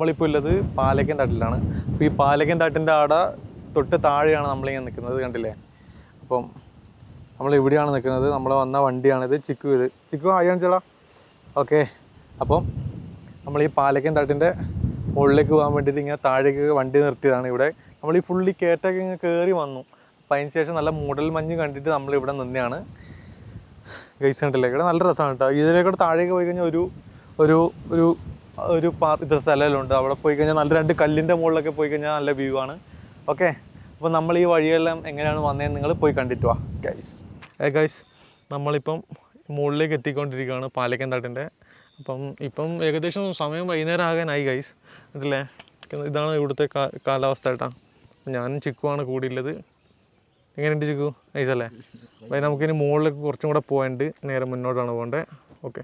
നമ്മളിപ്പോൾ ഉള്ളത് പാലക്കൻ തട്ടിലാണ്. അപ്പോൾ ഈ പാലക്കൻ തട്ടിന്റെ ആടെ തൊട്ട് താഴെയാണ് നമ്മളിങ്ങനെ നിൽക്കുന്നത് കണ്ടില്ലേ? അപ്പം നമ്മൾ ഇവിടെയാണ് നിൽക്കുന്നത് നമ്മൾ വന്ന വണ്ടിയാണിത് ചിക്കു ഇത്. ചിക്കു ഹായ് ചേടാ ഓക്കെ. അപ്പം നമ്മൾ ഈ പാലക്കൻ തട്ടിന്റെ മുകളിലേക്ക് പോകാൻ വേണ്ടിയിട്ട് ഇങ്ങനെ താഴേക്ക് വണ്ടി നിർത്തിയതാണ് ഇവിടെ. നമ്മൾ ഈ ഫുള്ളി കയറ്റൊക്കെ ഇങ്ങനെ കയറി വന്നു. അപ്പം അതിന് ശേഷം നല്ല മൂടൽ മഞ്ഞ് കണ്ടിട്ട് നമ്മൾ ഇവിടെ നിന്നെയാണ്. ഗൈസ് കണ്ടില്ലേ? ഇവിടെ നല്ല രസമാണ് കേട്ടോ. ഇതിലേക്കൂടെ താഴേക്ക് പോയി കഴിഞ്ഞാൽ ഒരു ഒരു ഒരു ഒരു പാ ഇത് സ്ഥലമുണ്ട്. അവിടെ പോയി കഴിഞ്ഞാൽ നല്ല രണ്ട് കല്ലിന്റെ മുകളിലൊക്കെ പോയി കഴിഞ്ഞാൽ നല്ല വ്യൂ ആണ്. ഓക്കെ അപ്പോൾ നമ്മൾ ഈ വഴിയെല്ലാം എങ്ങനെയാണ് വന്നതെന്ന് നിങ്ങൾ പോയി കണ്ടിട്ട് വാ. ഗൈസ് ഏ ഗൈസ് നമ്മളിപ്പം മുകളിലേക്ക് എത്തിക്കൊണ്ടിരിക്കുകയാണ് പാലക്കൻ തട്ടിന്റെ. അപ്പം ഇപ്പം ഏകദേശം സമയം വൈകുന്നേരം ആകാനായി ഗൈസ് അതല്ലേ ഇതാണ് ഇവിടുത്തെ കാലാവസ്ഥ കേട്ടാ. ഞാനും ചിക്കുവാണ് കൂടിയുള്ളത് എങ്ങനെയുണ്ട് ചിക്കു? അല്ലേ? അപ്പോൾ നമുക്കിനി മുകളിലേക്ക് കുറച്ചും കൂടെ പോകാനുണ്ട്. നേരെ മുന്നോട്ടാണ് പോകേണ്ടത് ഓക്കെ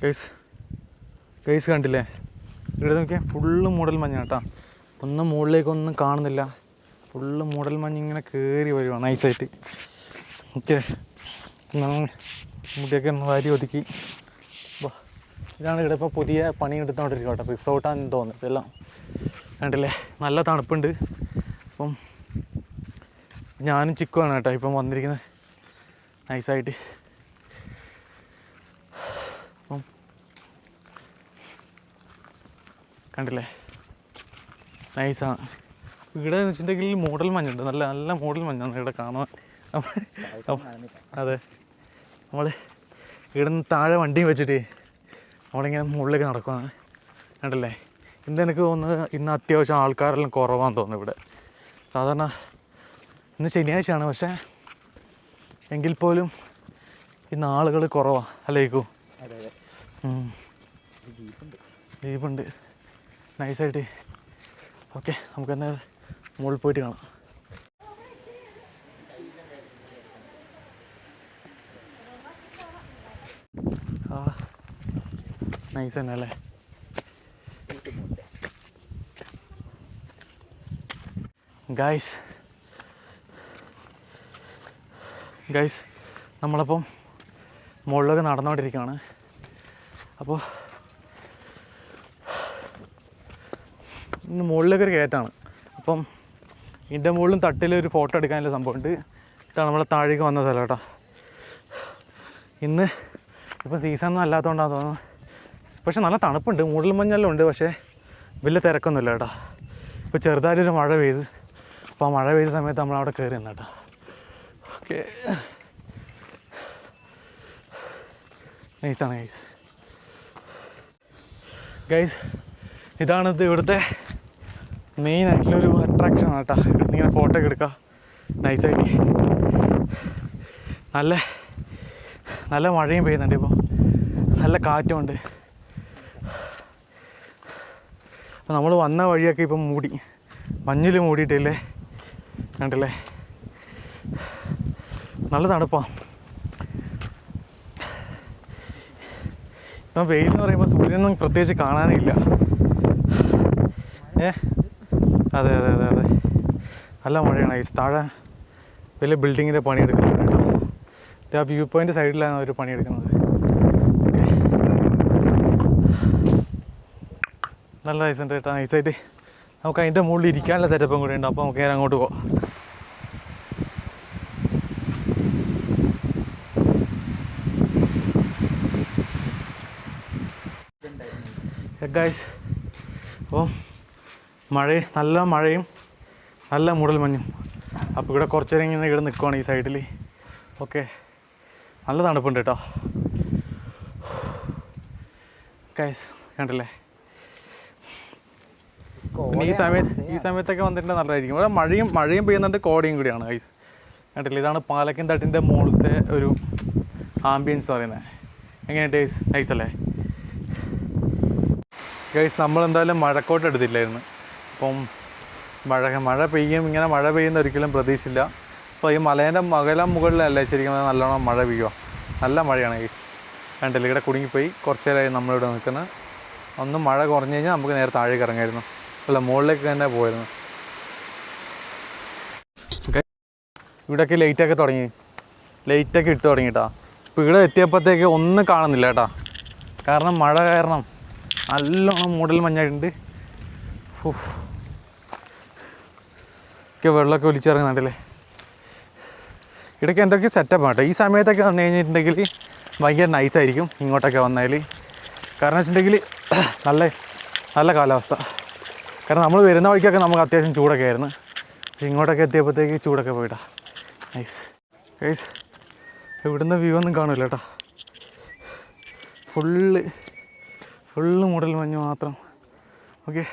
ഗൈസ് കേസ് കണ്ടില്ലേ? ഇവിടെ നോക്കിയാൽ ഫുള്ള് മൂടൽ മഞ്ഞ കേട്ടോ. ഒന്നും മുകളിലേക്കൊന്നും കാണുന്നില്ല. ഫുള്ള് മൂടൽ മഞ്ഞ് ഇങ്ങനെ കയറി വരുവാണ് നൈസായിട്ട്. ഓക്കെ. മുടിയൊക്കെ ഒന്ന് വാരി ഒതുക്കി. ഇതാണ് ഇവിടെ ഇപ്പോൾ പുതിയ പണി എടുത്തോണ്ടിരിക്കും കേട്ടോ റിസോർട്ടാന്ന് തോന്നുന്നു. ഇതെല്ലാം കണ്ടില്ലേ? നല്ല തണുപ്പുണ്ട്. അപ്പം ഞാനും ചിക്കുവാണ് കേട്ടോ ഇപ്പം വന്നിരിക്കുന്നത്. നൈസായിട്ട്. കണ്ടില്ലേ? നൈസാണ് ഇവിടെ എന്ന് വെച്ചിട്ടുണ്ടെങ്കിൽ മോഡൽ മഞ്ഞുണ്ട്. നല്ല നല്ല മോഡൽ മഞ്ഞാണ് ഇവിടെ കാണാൻ അതെ. നമ്മൾ ഇവിടെ നിന്ന് താഴെ വണ്ടി വെച്ചിട്ട് നമ്മളിങ്ങനെ മുകളിലേക്ക് നടക്കുവാണ്. കണ്ടല്ലേ? ഇന്ന് എനിക്ക് തോന്നുന്നത് ഇന്ന് അത്യാവശ്യം ആൾക്കാരെല്ലാം കുറവാന്ന് തോന്നുന്നു ഇവിടെ. സാധാരണ ഇന്ന് ശനിയാഴ്ചയാണ്. പക്ഷേ എങ്കിൽ പോലും ഇന്ന് ആളുകൾ കുറവാണ് അല്ലേക്കു ജീപ്പുണ്ട്. ജീപ്പുണ്ട്. നൈസായിട്ട്. ഓക്കെ നമുക്ക് എന്നാൽ മുകളിൽ പോയിട്ട് കാണാം. ആ നൈസ് തന്നെ അല്ലേ ഗൈസ് ഗൈസ് നമ്മളപ്പം മുകളിലൊക്കെ നടന്നുകൊണ്ടിരിക്കുകയാണ് അപ്പോൾ ഇന്ന് മുകളിലേക്ക് ഒരു കയറ്റാണ്. അപ്പം ഇതിന്റെ മുകളിലും തട്ടിൽ ഒരു ഫോട്ടോ എടുക്കാനുള്ള സംഭവമുണ്ട്. ഇതാണ് നമ്മളെ താഴേക്ക് വന്ന സ്ഥലം കേട്ടോ. ഇന്ന് ഇപ്പോൾ സീസൺ ഒന്നും അല്ലാത്തതുകൊണ്ടാണ് തോന്നുന്നത്. പക്ഷെ നല്ല തണുപ്പുണ്ട് മൂടൽ മഞ്ഞെല്ലാം ഉണ്ട് പക്ഷേ വലിയ തിരക്കൊന്നുമില്ല കേട്ടോ. ഇപ്പോൾ ചെറുതായിട്ടൊരു മഴ പെയ്ത് അപ്പോൾ ആ മഴ പെയ്ത സമയത്ത് നമ്മൾ അവിടെ കയറി നിന്ന കേട്ടോ. ഓക്കെ. നൈസാണ് ഗൈസ് ഗൈസ് ഇതാണിത് ഇത് ഇവിടുത്തെ മെയിൻ ആയിട്ടുള്ളൊരു അട്രാക്ഷൻ ആണ് കേട്ടോ ഇങ്ങനെ ഫോട്ടോ ഒക്കെ എടുക്കുക നൈസായിട്ട് നല്ല നല്ല മഴയും പെയ്യുന്നുണ്ട് ഇപ്പോൾ നല്ല കാറ്റും ഉണ്ട്. അപ്പോൾ നമ്മൾ വന്ന വഴിയൊക്കെ ഇപ്പം മൂടി. മഞ്ഞിൽ മൂടിയിട്ടില്ലേ? കണ്ടില്ലേ? നല്ല തണുപ്പാണ് ഇപ്പം വെയിൽ എന്ന് പറയുമ്പോൾ സൂര്യനൊന്നും പ്രത്യേകിച്ച് കാണാനേ ഇല്ല. ഏ? അതെ അതെ അതെ അതെ. നല്ല മഴയാണ് ഈ താഴെ വലിയ ബിൽഡിങ്ങിന്റെ പണിയെടുക്കുന്നുണ്ട് കേട്ടോ. ആ വ്യൂ പോയിന്റ് സൈഡിലാണ് അവർ പണിയെടുക്കുന്നത്. ഓക്കെ നല്ല നൈസുണ്ട് കേട്ടോ. സൈഡ് നമുക്ക് അതിന്റെ മുകളിൽ ഇരിക്കാനുള്ള സെറ്റപ്പും കൂടി ഉണ്ട്. അപ്പോൾ നമുക്ക് ഞാൻ അങ്ങോട്ട് പോകാം ഗൈസ് അപ്പോൾ മഴ നല്ല മഴയും നല്ല മൂടൽ മഞ്ഞും അപ്പോൾ ഇവിടെ കുറച്ച് നേരം ഇങ്ങനെ ഇവിടെ നിൽക്കുവാണ് ഈ സൈഡിൽ ഓക്കെ. നല്ല തണുപ്പുണ്ട് കേട്ടോ. കൈസ് കണ്ടില്ലേ? പിന്നെ ഈ സമയത്ത് ഈ സമയത്തൊക്കെ വന്നിട്ടുണ്ടെങ്കിൽ നല്ലതായിരിക്കും. ഇവിടെ മഴയും മഴയും പെയ്യുന്നുണ്ട് കോടയും കൂടിയാണ് ഐസ് കണ്ടില്ലേ? ഇതാണ് പാലക്കൻ തട്ടിന്റെ മുകളിലത്തെ ഒരു ആംബിയൻസ് പറയുന്നത്. എങ്ങനെയുണ്ട് ഐസ് നൈസ് അല്ലേ? ഗൈസ് നമ്മളെന്തായാലും മഴക്കോട്ട് എടുത്തില്ലായിരുന്നു. അപ്പം മഴ മഴ പെയ്യും ഇങ്ങനെ മഴ പെയ്യുന്ന ഒരിക്കലും പ്രതീക്ഷയില്ല അപ്പോൾ ഈ മലേന്റെ മകല മുകളിലല്ലേ ശരിക്കും നല്ലോണം മഴ പെയ്യുക. നല്ല മഴയാണ് ഗൈസ് കണ്ടില്ല ഇവിടെ കുടുങ്ങിപ്പോയി. കുറച്ച് നേരമായി നമ്മളിവിടെ നിൽക്കുന്നത് ഒന്ന് മഴ കുറഞ്ഞു കഴിഞ്ഞാൽ നമുക്ക് നേരെ താഴേക്ക് ഇറങ്ങായിരുന്നു. അല്ല മുകളിലേക്ക് തന്നെ പോയിരുന്നു ഓക്കെ ഇവിടെയൊക്കെ ലൈറ്റൊക്കെ തുടങ്ങി. ലൈറ്റൊക്കെ ഇട്ട് തുടങ്ങിട്ടാ ഇപ്പോൾ ഇവിടെ എത്തിയപ്പോഴത്തേക്ക് ഒന്നും കാണുന്നില്ല കേട്ടാ കാരണം മഴ കാരണം നല്ലോണം മൂടൽ മഞ്ഞായിട്ടുണ്ട്. ഒക്കെ വെള്ളമൊക്കെ ഒലിച്ചിറങ്ങുന്നുണ്ടല്ലേ ഇടയ്ക്ക് എന്തൊക്കെ സെറ്റപ്പ് കേട്ടോ ഈ സമയത്തൊക്കെ വന്നു കഴിഞ്ഞിട്ടുണ്ടെങ്കിൽ ഭയങ്കര നൈസായിരിക്കും ഇങ്ങോട്ടൊക്കെ വന്നാൽ കാരണം വെച്ചിട്ടുണ്ടെങ്കിൽ നല്ല നല്ല കാലാവസ്ഥ. കാരണം നമ്മൾ വരുന്ന വഴിക്കൊക്കെ നമുക്ക് അത്യാവശ്യം ചൂടൊക്കെ ആയിരുന്നു. പക്ഷെ ഇങ്ങോട്ടൊക്കെ എത്തിയപ്പോഴത്തേക്ക് ചൂടൊക്കെ പോയിട്ടാ നൈസ് ഗൈസ് ഇവിടുന്ന് വ്യൂ ഒന്നും കാണില്ല കേട്ടോ. ഫുള്ള് ഫുള്ള് മൂടൽ മഞ്ഞ് മാത്രം. ഓക്കെ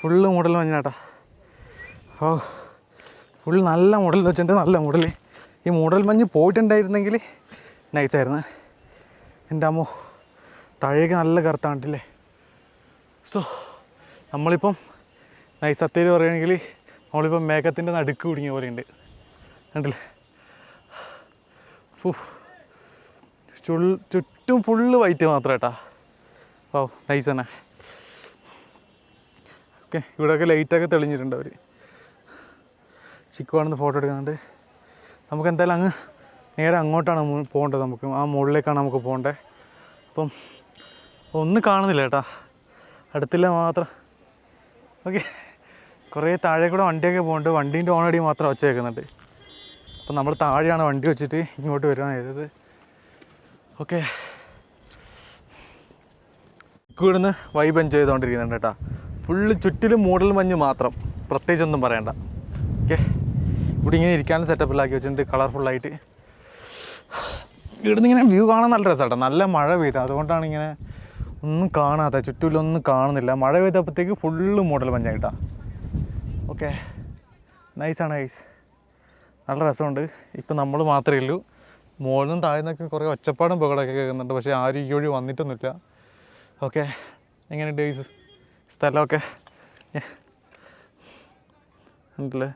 ഫുള്ള് മൂടൽ മഞ്ഞാട്ടാ ഓ ഫുൾ നല്ല മോഡൽ എന്ന് വെച്ചിട്ടുണ്ട് നല്ല മോഡൽ ഈ മോഡൽ മഞ്ഞ് പോയിട്ടുണ്ടായിരുന്നെങ്കിൽ നൈസായിരുന്നു എന്റെ അമ്മോ താഴേക്ക് നല്ല കറുത്താണ്ടില്ലേ സോ നമ്മളിപ്പം നൈസ് പറയുകയാണെങ്കിൽ നമ്മളിപ്പം മേഘത്തിന്റെ നടുക്ക് കുടുങ്ങിയ പോലെയുണ്ട്. കണ്ടില്ലേ? ഫു ചുൾ ചുറ്റും ഫുള്ള് വൈറ്റ് മാത്രം കേട്ടാ ഓ നൈസ് തന്നെ. ഓക്കെ ഇവിടെയൊക്കെ ലൈറ്റൊക്കെ തെളിഞ്ഞിട്ടുണ്ട് അവർ ചിക്കുവാണെന്ന് ഫോട്ടോ എടുക്കുന്നുണ്ട്. നമുക്ക് എന്തായാലും അങ്ങ് നേരെ അങ്ങോട്ടാണ് പോകേണ്ടത് നമുക്ക്. ആ മുകളിലേക്കാണ് നമുക്ക് പോകേണ്ടത് അപ്പം ഒന്നും കാണുന്നില്ല കേട്ടാ. അടുത്തില്ല മാത്രം. ഓക്കെ. കുറേ താഴെ കൂടെ വണ്ടിയൊക്കെ പോകുന്നുണ്ട് വണ്ടീന്റെ ഓണടി മാത്രം ഒച്ച അപ്പം നമ്മൾ താഴെയാണ് വണ്ടി വെച്ചിട്ട് ഇങ്ങോട്ട് വരുവാണ് ചെയ്തത്. ഓക്കെ. ഇവിടുന്ന് വൈബ് എൻജോയ് ചെയ്തുകൊണ്ടിരിക്കുന്നുണ്ട് കേട്ടോ. ഫുള്ള് ചുറ്റിലും മൂടൽ മഞ്ഞ് മാത്രം. പ്രത്യേകിച്ചൊന്നും പറയണ്ട. ഓക്കെ. ഇവിടെ ഇങ്ങനെ ഇരിക്കാനും സെറ്റപ്പിലാക്കി വെച്ചിട്ടുണ്ട് കളർഫുള്ളായിട്ട് ഇവിടുന്ന് ഇങ്ങനെ വ്യൂ കാണാൻ നല്ല രസമാട്ടോ നല്ല മഴ പെയ്ത. അതുകൊണ്ടാണ് ഇങ്ങനെ ഒന്നും കാണാത്ത ചുറ്റിലൊന്നും കാണുന്നില്ല. മഴ പെയ്തപ്പോഴത്തേക്ക് ഫുള്ള് മോഡൽ മഞ്ഞായിട്ടാ ഓക്കെ നൈസാണ് നൈസ് നല്ല രസമുണ്ട്. ഇപ്പം നമ്മൾ മാത്രമേ ഉള്ളൂ. മുകളിൽ നിന്ന് താഴെ കുറേ ഒച്ചപ്പാടും പുകളൊക്കെ കേൾക്കുന്നുണ്ട്. പക്ഷേ ആരും ഈ വഴി വന്നിട്ടൊന്നുമില്ല. ഓക്കെ എങ്ങനെയുണ്ട് ഐസ് സ്ഥലമൊക്കെ. ഉണ്ടല്ലേ?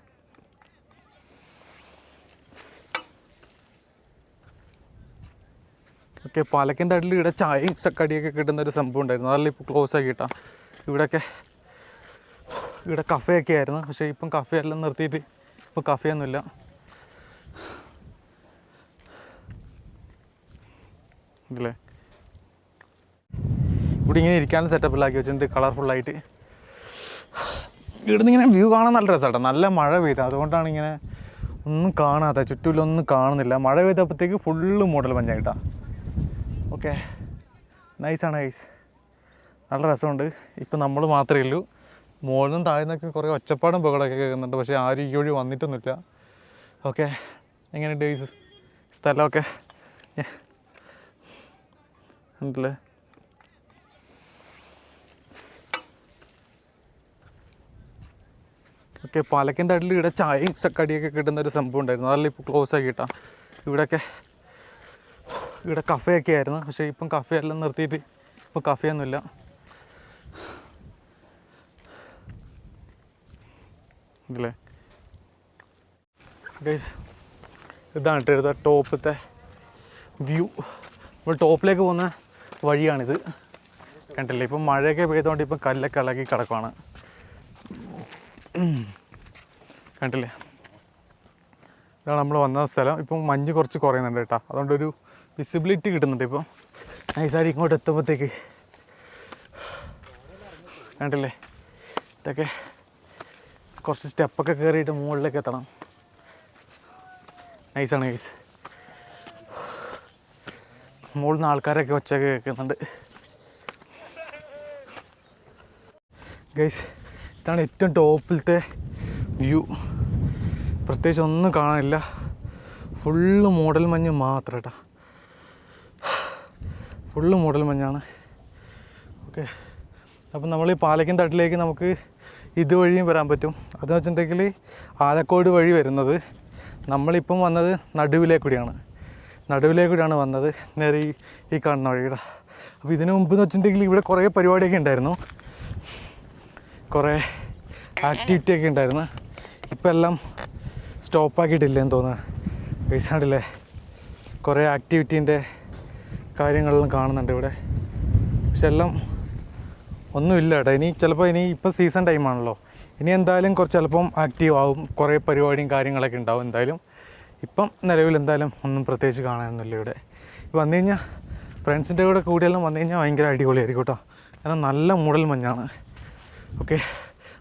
ഓക്കെ പാലക്കിന്റെ അടിയിൽ ഇവിടെ ചായയും കടിയൊക്കെ കിട്ടുന്ന ഒരു സംഭവം ഉണ്ടായിരുന്നു. അതല്ല ഇപ്പോൾ ക്ലോസ് ആക്കിയിട്ടാ. ഇവിടെയൊക്കെ ഇവിടെ കഫയൊക്കെ ആയിരുന്നു. പക്ഷേ ഇപ്പം കഫേ എല്ലാം നിർത്തിയിട്ട് ഇപ്പോൾ കഫയൊന്നുമില്ല ഇല്ലേ. ഇവിടെ ഇങ്ങനെ ഇരിക്കാനും സെറ്റപ്പിലാക്കി വെച്ചിട്ടുണ്ട്. കളർഫുള്ളായിട്ട് ഇവിടുന്ന് ഇങ്ങനെ വ്യൂ കാണാൻ നല്ല രസമാട്ടോ. നല്ല മഴ പെയ്ത. അതുകൊണ്ടാണ് ഇങ്ങനെ ഒന്നും കാണാത്ത ചുറ്റിലൊന്നും കാണുന്നില്ല. മഴ പെയ്തപ്പോഴത്തേക്ക് ഫുള്ള് മൂടൽ മഞ്ഞായിട്ടാ ഓക്കെ. നൈസാണ് ഗൈസ്. നല്ല രസമുണ്ട്. ഇപ്പം നമ്മൾ മാത്രമേ ഉള്ളൂ. മുകളിൽ താഴ്ന്നൊക്കെ കുറേ ഒച്ചപ്പാടും പുകളൊക്കെ കേൾക്കുന്നുണ്ട്. പക്ഷേ ആരും ഈ വഴി വന്നിട്ടൊന്നുമില്ല. ഓക്കെ. എങ്ങനെയുണ്ട് ഗൈസ്? സ്ഥലമൊക്കെ. ഉണ്ടല്ലേ? ഓക്കെ പാലക്കിന്റെ അടിയിൽ ഇവിടെ ചായയും കടിയൊക്കെ കിട്ടുന്ന ഒരു സംഭവം ഉണ്ടായിരുന്നു. അതല്ല ഇപ്പോൾ ക്ലോസ് ആക്കിയിട്ടാ. ഇവിടെയൊക്കെ ഇവിടെ കഫയൊക്കെ ആയിരുന്നു. പക്ഷേ ഇപ്പം കഫേ എല്ലാം നിർത്തിയിട്ട് ഇപ്പോൾ കഫയൊന്നുമില്ല. ഇതല്ലേ? ഗൈസ് ഇതാണ് കേട്ടോ ഇവിടുത്തെ ടോപ്പത്തെ വ്യൂ. നമ്മൾ ടോപ്പിലേക്ക് പോകുന്ന വഴിയാണിത്. കണ്ടില്ലേ? ഇപ്പം മഴയൊക്കെ പെയ്തുകൊണ്ട് ഇപ്പം കല്ലൊക്കെ ഇളകി കിടക്കുവാണ്. കണ്ടില്ലേ? ഇതാണ് നമ്മൾ വന്ന സ്ഥലം. ഇപ്പം മഞ്ഞ് കുറച്ച് കുറയുന്നുണ്ട് കേട്ടോ. അതുകൊണ്ട് ഒരു വിസിബിലിറ്റി കിട്ടുന്നുണ്ട് ഇപ്പോൾ നൈസായിട്ട് ഇങ്ങോട്ട് എത്തുമ്പോഴത്തേക്ക് കണ്ടില്ലേ? ഇതൊക്കെ കുറച്ച് സ്റ്റെപ്പൊക്കെ കയറിയിട്ട് മുകളിലേക്ക് എത്തണം. നൈസാണ് ഗൈസ് മുകളിൽ നിന്ന് ആൾക്കാരൊക്കെ ഒച്ചയൊക്കെ കേൾക്കുന്നുണ്ട്. ഗൈസ് ഇതാണ് ഏറ്റവും ടോപ്പിലത്തെ വ്യൂ. പ്രത്യേകിച്ച് ഒന്നും കാണാനില്ല. ഫുള്ള് മോഡൽ മഞ്ഞ് മാത്രം കേട്ടോ ഫുള്ള് മൂടൽ മഞ്ഞാണ്. ഓക്കെ. അപ്പം നമ്മൾ ഈ പാലക്കൻ തട്ടിലേക്ക് നമുക്ക് ഇതുവഴിയും വരാൻ പറ്റും. അതെന്ന് വെച്ചിട്ടുണ്ടെങ്കിൽ ആലക്കോട് വഴി വരുന്നത് നമ്മളിപ്പം വന്നത് നടുവിലേക്കൂടിയാണ് നടുവിലേക്കൂടിയാണ് വന്നത് നേരെ ഈ കാണുന്ന വഴിയുടെ. അപ്പോൾ ഇതിനു മുമ്പ് എന്ന് വെച്ചിട്ടുണ്ടെങ്കിൽ ഇവിടെ കുറേ പരിപാടിയൊക്കെ ഉണ്ടായിരുന്നു. കുറേ ആക്ടിവിറ്റി ഒക്കെ ഉണ്ടായിരുന്നു. ഇപ്പം എല്ലാം സ്റ്റോപ്പാക്കിയിട്ടില്ലെന്ന് തോന്നുന്നു. പൈസാണ്ടില്ലേ കുറേ ആക്ടിവിറ്റീന്റെ കാര്യങ്ങളെല്ലാം കാണുന്നുണ്ട് ഇവിടെ. പക്ഷെ എല്ലാം ഒന്നുമില്ല കേട്ടോ. ഇനി ചിലപ്പോൾ ഇനി ഇപ്പോൾ സീസൺ ടൈമാണല്ലോ ഇനി എന്തായാലും കുറച്ച് ചിലപ്പം ആക്റ്റീവ് ആവും. കുറേ പരിപാടിയും കാര്യങ്ങളൊക്കെ ഉണ്ടാവും എന്തായാലും. ഇപ്പം നിലവിൽ എന്തായാലും ഒന്നും പ്രത്യേകിച്ച് കാണാനൊന്നുമില്ല ഇവിടെ. വന്നു കഴിഞ്ഞാൽ ഫ്രണ്ട്സിന്റെ കൂടെ കൂടിയെല്ലാം വന്നു കഴിഞ്ഞാൽ ഭയങ്കര അടിപൊളിയായിരിക്കും കേട്ടോ. കാരണം നല്ല മൂടൽ മഞ്ഞാണ്. ഓക്കെ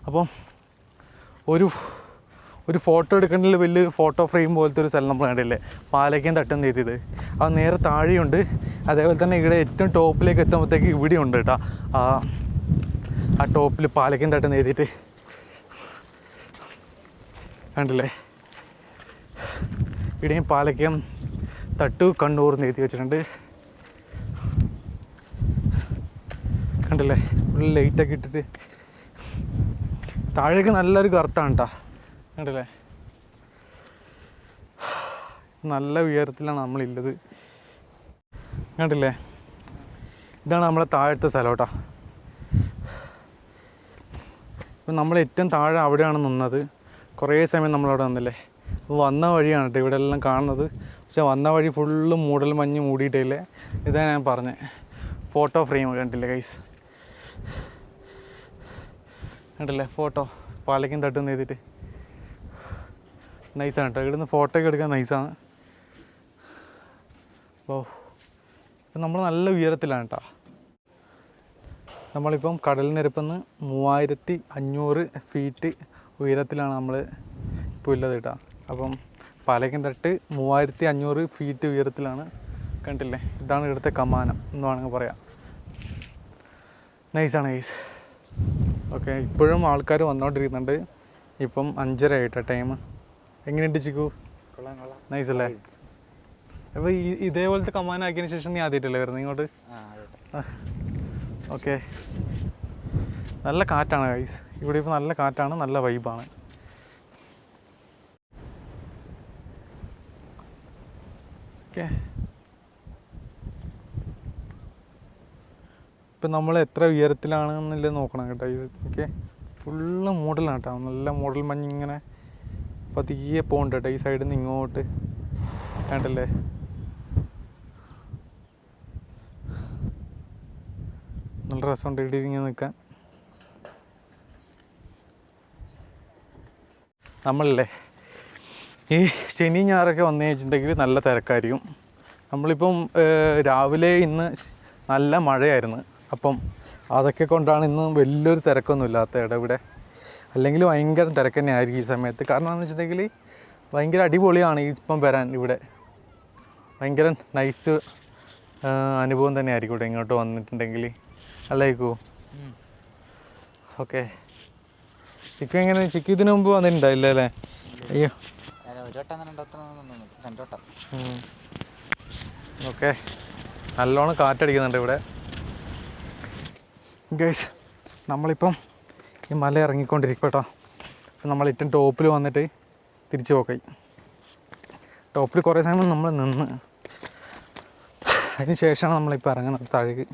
അപ്പം ഒരു ഒരു ഫോട്ടോ എടുക്കേണ്ടതിൽ വലിയൊരു ഫോട്ടോ ഫ്രെയിം പോലത്തെ ഒരു സ്ഥലം നമ്മൾ കണ്ടില്ലേ? പാലക്കയം തട്ടം ചെയ്തത്? അത് നേരെ താഴെയുണ്ട്. അതേപോലെ തന്നെ ഇവിടെ ഏറ്റവും ടോപ്പിലേക്ക് എത്തുമ്പോഴത്തേക്ക് ഇവിടെ ഉണ്ട് കേട്ടോ. ആ ആ ടോപ്പിൽ പാലക്കയം തട്ടം എഴുതിയിട്ട് കണ്ടില്ലേ? ഇവിടെയും പാലക്കയം തട്ടു കണ്ണൂർ നീതി വെച്ചിട്ടുണ്ട്. കണ്ടില്ലേ? ഫുൾ ലൈറ്റൊക്കെ ഇട്ടിട്ട്. താഴേക്ക് നല്ലൊരു കറുത്താണ് കേട്ടോ. കണ്ടില്ലേ? നല്ല ഉയരത്തിലാണ് നമ്മളുള്ളത് കണ്ടില്ലേ? ഇതാണ് നമ്മുടെ താഴത്തെ സ്ഥലം കേട്ടോ. ഇപ്പം നമ്മൾ ഏറ്റവും താഴെ അവിടെയാണ് നിന്നത്. കുറേ സമയം നമ്മളവിടെ നിന്നില്ലേ? വന്ന വഴിയാണ് കേട്ടോ ഇവിടെ എല്ലാം കാണുന്നത്. പക്ഷെ വന്ന വഴി ഫുള്ള് മൂടൽ മഞ്ഞ് മൂടിയിട്ടില്ലേ? ഇതാണ് ഞാൻ പറഞ്ഞത് ഫോട്ടോ ഫ്രെയിം കണ്ടില്ലേ കൈസ് കണ്ടില്ലേ? ഫോട്ടോ പാലയ്ക്കും തട്ടുന്ന ചെയ്തിട്ട്. നൈസാണ് കേട്ടോ ഇവിടുന്ന് ഫോട്ടോ ഒക്കെ എടുക്കാൻ നൈസാണ് ഓ ഇപ്പം നമ്മൾ നല്ല ഉയരത്തിലാണ് കേട്ടോ നമ്മളിപ്പം കടൽ നിരപ്പെന്ന് മൂവായിരത്തി അഞ്ഞൂറ് ഫീറ്റ് ഉയരത്തിലാണ് നമ്മൾ ഇപ്പോൾ ഉള്ളത് കേട്ടോ അപ്പം പാലയ്ക്കും തട്ട് മൂവായിരത്തി അഞ്ഞൂറ് ഫീറ്റ് ഉയരത്തിലാണ്. കണ്ടില്ലേ? ഇതാണ് ഇവിടുത്തെ കമാനം എന്ന് വേണമെങ്കിൽ പറയാം. നൈസാണ് നൈസ് ഓക്കെ ഇപ്പോഴും ആൾക്കാർ വന്നുകൊണ്ടിരിക്കുന്നുണ്ട് ഇപ്പം അഞ്ചര ആയിട്ടാണ് ടൈം എങ്ങനെയുണ്ട് ചിക്കു? നൈസ് അല്ലേ? അപ്പോൾ ഈ ഇതേപോലത്തെ ആക്കിയതിനു ശേഷം നീ ആദ്യമായിട്ടല്ലേ വരുന്നത് ഇങ്ങോട്ട്? ഓക്കെ നല്ല കാറ്റാണ് ഗൈസ് ഇവിടെ ഇപ്പോൾ നല്ല കാറ്റാണ് നല്ല വൈബാണ് ഓക്കെ ഇപ്പം നമ്മൾ എത്ര ഉയരത്തിലാണെന്നുള്ളത് നോക്കണം കേട്ടോ ഗൈസ് ഓക്കെ ഫുള്ള് മോഡലാണ് കേട്ടോ. നല്ല മോഡൽ മഞ്ഞ് ഇങ്ങനെ പതിയെ പോകുന്നുണ്ട് കേട്ടോ ഈ സൈഡിൽ നിന്ന് ഇങ്ങോട്ട്. കണ്ടല്ലേ? നല്ല രസമുണ്ട് ഇങ്ങനെ നിൽക്കാൻ. നമ്മളല്ലേ? ഈ ശനി ഞാറൊക്കെ വന്നു കഴിഞ്ഞിട്ടുണ്ടെങ്കിൽ നല്ല തിരക്കായിരിക്കും. നമ്മളിപ്പം രാവിലെ ഇന്ന് നല്ല മഴയായിരുന്നു. അപ്പം അതൊക്കെ കൊണ്ടാണ് ഇന്ന് വലിയൊരു തിരക്കൊന്നും ഇടവിടെ. അല്ലെങ്കിൽ ഭയങ്കര തിരക്ക് തന്നെ ആയിരിക്കും ഈ സമയത്ത്. കാരണം എന്താണെന്ന് വെച്ചിട്ടുണ്ടെങ്കിൽ ഭയങ്കര അടിപൊളിയാണ് ഈ ഇപ്പം വരാൻ ഇവിടെ. ഭയങ്കര നൈസ് അനുഭവം തന്നെ ആയിരിക്കും ഇവിടെ ഇങ്ങോട്ട് വന്നിട്ടുണ്ടെങ്കിൽ അല്ലേക്കോ? ഓക്കെ. ചിക്കു എങ്ങനെ? ചിക്കു ഇതിനു മുമ്പ് വന്നിട്ടുണ്ടായില്ല അല്ലേ? അയ്യോ. ഓക്കെ. നല്ലോണം കാറ്റടിക്കുന്നുണ്ട് ഇവിടെ. ഗൈസ് നമ്മളിപ്പം ഈ മല ഇറങ്ങിക്കൊണ്ടിരിക്കും കേട്ടോ. അപ്പം നമ്മൾ ഏറ്റവും ടോപ്പിൽ വന്നിട്ട് തിരിച്ചു പോക്കായി ടോപ്പിൽ കുറേ സമയം നമ്മൾ നിന്ന്. അതിന് ശേഷമാണ് നമ്മളിപ്പോൾ ഇറങ്ങുന്നത് താഴേക്ക്.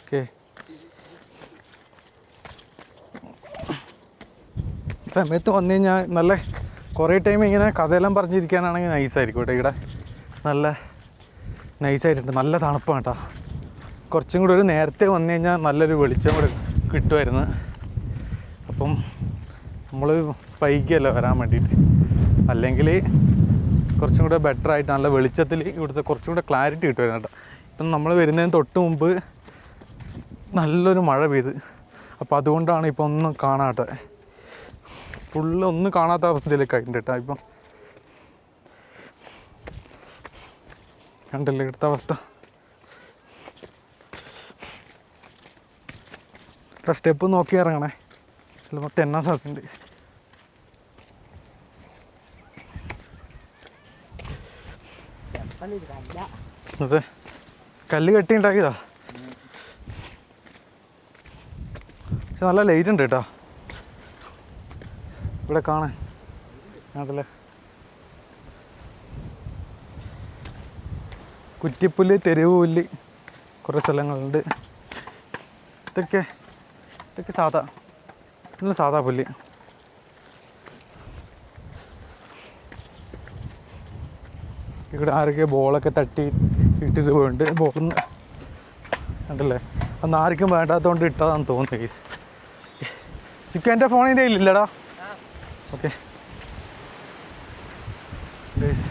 ഓക്കെ. സമയത്ത് വന്നു കഴിഞ്ഞാൽ നല്ല കുറേ ടൈം ഇങ്ങനെ കഥയെല്ലാം പറഞ്ഞിരിക്കാനാണെങ്കിൽ നൈസായിരിക്കും കേട്ടോ ഇവിടെ. നല്ല നൈസായിട്ടുണ്ട് നല്ല തണുപ്പാണ് കേട്ടോ. കുറച്ചും കൂടി ഒരു നേരത്തെ വന്നു കഴിഞ്ഞാൽ നല്ലൊരു വെളിച്ചം കൂടെ കിട്ടുമായിരുന്നു. അപ്പം നമ്മൾ പൈക്കല്ല വരാൻ വേണ്ടിയിട്ട്. അല്ലെങ്കിൽ കുറച്ചും കൂടെ ബെറ്റർ ആയിട്ട് നല്ല വെളിച്ചത്തിൽ ഇവിടുത്തെ കുറച്ചും കൂടെ ക്ലാരിറ്റി കിട്ടുമായിരുന്നു കേട്ടോ. ഇപ്പം നമ്മൾ വരുന്നതിന് തൊട്ട് മുമ്പ് നല്ലൊരു മഴ പെയ്ത്. അപ്പോൾ അതുകൊണ്ടാണ് ഇപ്പോൾ ഒന്നും കാണാട്ടെ ഫുള്ള് ഒന്നും കാണാത്ത അവസ്ഥയിലേക്ക് ആയിട്ടുണ്ട് കേട്ടോ ഇപ്പം. കണ്ടല്ലേ ഇവിടുത്തെ അവസ്ഥ? ഇപ്പം സ്റ്റെപ്പ് നോക്കി ഇറങ്ങണേ. ചിലപ്പോൾ തെന്നാൻ സാധ്യതയുണ്ട്? അതെ. കല്ല് കെട്ടി ഉണ്ടാക്കിയതാ. പക്ഷെ നല്ല ലൈറ്റ് ഉണ്ട് കേട്ടോ. ഇവിടെ കാണാൻ. അതല്ലേ കുറ്റിപ്പുല്ല് തെരുവ് പുല്ല് കുറേ സ്ഥലങ്ങളുണ്ട്. ഇതൊക്കെ ഇതൊക്കെ സാധാ നല്ല സാധാ പുല്ല്. ഇവിടെ ആരൊക്കെ ബോളൊക്കെ തട്ടി ഇട്ടിട്ട് പോയിട്ടുണ്ട് ബോൾ കണ്ടല്ലേ? അന്ന് ആർക്കും വേണ്ടാത്തതുകൊണ്ട് ഇട്ടതാന്ന് തോന്നുന്നു കേസ് ചിക്കൻ എന്റെ ഫോണിന്റെ ഇല്ലടാ. ഓക്കെ. ഗൈസ്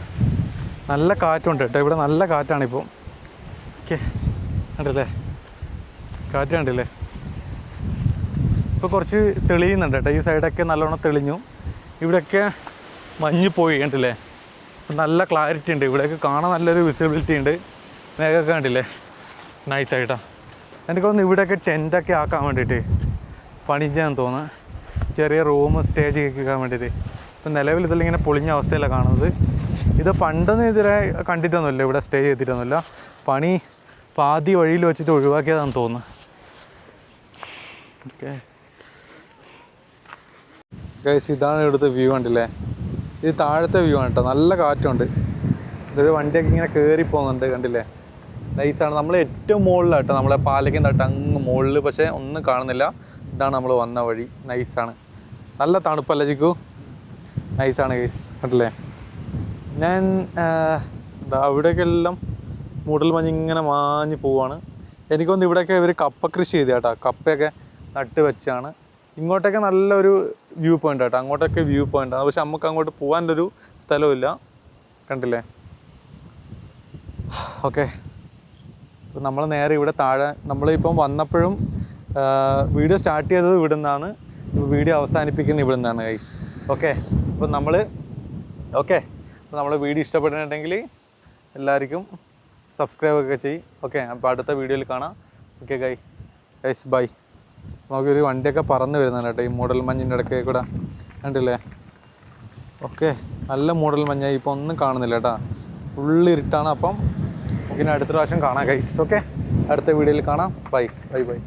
നല്ല കാറ്റുണ്ട് കേട്ടോ. ഇവിടെ നല്ല കാറ്റാണിപ്പോൾ ഓക്കെ. കണ്ടല്ലേ? കാറ്റ് കണ്ടില്ലേ? ഇപ്പോൾ കുറച്ച് തെളിയുന്നുണ്ട് കേട്ടോ. ഈ സൈഡൊക്കെ നല്ലോണം തെളിഞ്ഞു. ഇവിടെയൊക്കെ മഞ്ഞ് പോയി കണ്ടില്ലേ? നല്ല ക്ലാരിറ്റി ഉണ്ട്. ഇവിടെയൊക്കെ കാണാൻ നല്ലൊരു വിസിബിലിറ്റി ഉണ്ട്. മേഘമൊക്കെ കണ്ടില്ലേ? നൈസ് ആയിട്ടാണ് എനിക്ക് തോന്നുന്നു ഇവിടെയൊക്കെ ടെന്റൊക്കെ ആക്കാൻ വേണ്ടിയിട്ട് ചെയ്യാൻ തോന്നുന്നു. ചെറിയ റൂം സ്റ്റേജ് കേൾക്കാൻ വേണ്ടിയിട്ട്. ഇപ്പം നിലവിൽ ഇതെല്ലാം ഇങ്ങനെ പൊളിഞ്ഞ അവസ്ഥയിലാണ് കാണുന്നത്. ഇത് പണ്ടൊന്നും ഇതിരെ കണ്ടിട്ടൊന്നുമില്ല. ഇവിടെ സ്റ്റേ ചെയ്തിട്ടൊന്നുമില്ല. പണി പാതി വഴിയിൽ വെച്ചിട്ട് ഒഴിവാക്കിയതാണെന്ന് തോന്നുന്നു. ഓക്കെ ഗൈസ് ഇതാണ് ഇവിടുത്തെ വ്യൂ കണ്ടില്ലേ? ഇത് താഴത്തെ വ്യൂ ആണ് കേട്ടോ നല്ല കാറ്റുണ്ട്. ഇതൊരു വണ്ടിയൊക്കെ ഇങ്ങനെ കയറി പോകുന്നുണ്ട് കണ്ടില്ലേ? നൈസാണ് നമ്മൾ ഏറ്റവും മുകളിലാണ് കേട്ടോ നമ്മളെ പാലക്കിന്റെ തട്ട് അങ്ങ് മുകളിൽ പക്ഷേ ഒന്നും കാണുന്നില്ല. ഇതാണ് നമ്മൾ വന്ന വഴി. നൈസാണ് നല്ല തണുപ്പല്ല ചിക്കു നൈസാണ് ഗൈസ് കണ്ടില്ലേ? ഞാൻ എല്ലാം മൂടൽ മഞ്ഞ് ഇങ്ങനെ മാഞ്ഞ് പോവാണ്. എനിക്കൊന്ന് ഇവിടെയൊക്കെ ഇവർ കപ്പ കൃഷി ചെയ്ത കേട്ടോ. കപ്പയൊക്കെ നട്ട് വെച്ചാണ്. ഇങ്ങോട്ടൊക്കെ നല്ലൊരു വ്യൂ പോയിന്റ് കേട്ടോ അങ്ങോട്ടൊക്കെ വ്യൂ പോയിന്റ് ആണ്. പക്ഷെ നമുക്ക് അങ്ങോട്ട് പോകാന്റെ ഒരു സ്ഥലമില്ല കണ്ടില്ലേ ഓക്കെ നമ്മൾ നേരെ ഇവിടെ താഴെ നമ്മളിപ്പം വന്നപ്പോഴും വീഡിയോ സ്റ്റാർട്ട് ചെയ്തത് ഇവിടെ നിന്നാണ് വീഡിയോ അവസാനിപ്പിക്കുന്നത് ഇവിടെ നിന്നാണ് ഗൈസ് ഓക്കെ അപ്പം നമ്മൾ ഓക്കെ അപ്പോൾ നമ്മൾ വീഡിയോ ഇഷ്ടപ്പെട്ടിട്ടുണ്ടെങ്കിൽ എല്ലാവർക്കും സബ്സ്ക്രൈബ് ഒക്കെ ചെയ്യും. ഓക്കെ അപ്പോൾ അടുത്ത വീഡിയോയിൽ കാണാം. ഓക്കെ ഗൈ ഗൈസ് ബൈ നമുക്കൊരു വണ്ടിയൊക്കെ പറന്ന് വരുന്നുണ്ട് കേട്ടോ. ഈ മൂടൽ മഞ്ഞിന്റെ ഇടയ്ക്ക് കൂടെ. കണ്ടില്ലേ? ഓക്കെ. നല്ല മൂടൽ മഞ്ഞായി ഇപ്പോൾ ഒന്നും കാണുന്നില്ല കേട്ടോ. ഫുള്ള് ഇരുട്ടാണ് അപ്പം. നമുക്കിനി അടുത്ത പ്രാവശ്യം കാണാം കൈസ് ഓക്കെ? അടുത്ത വീഡിയോയിൽ കാണാം. Bye bye bye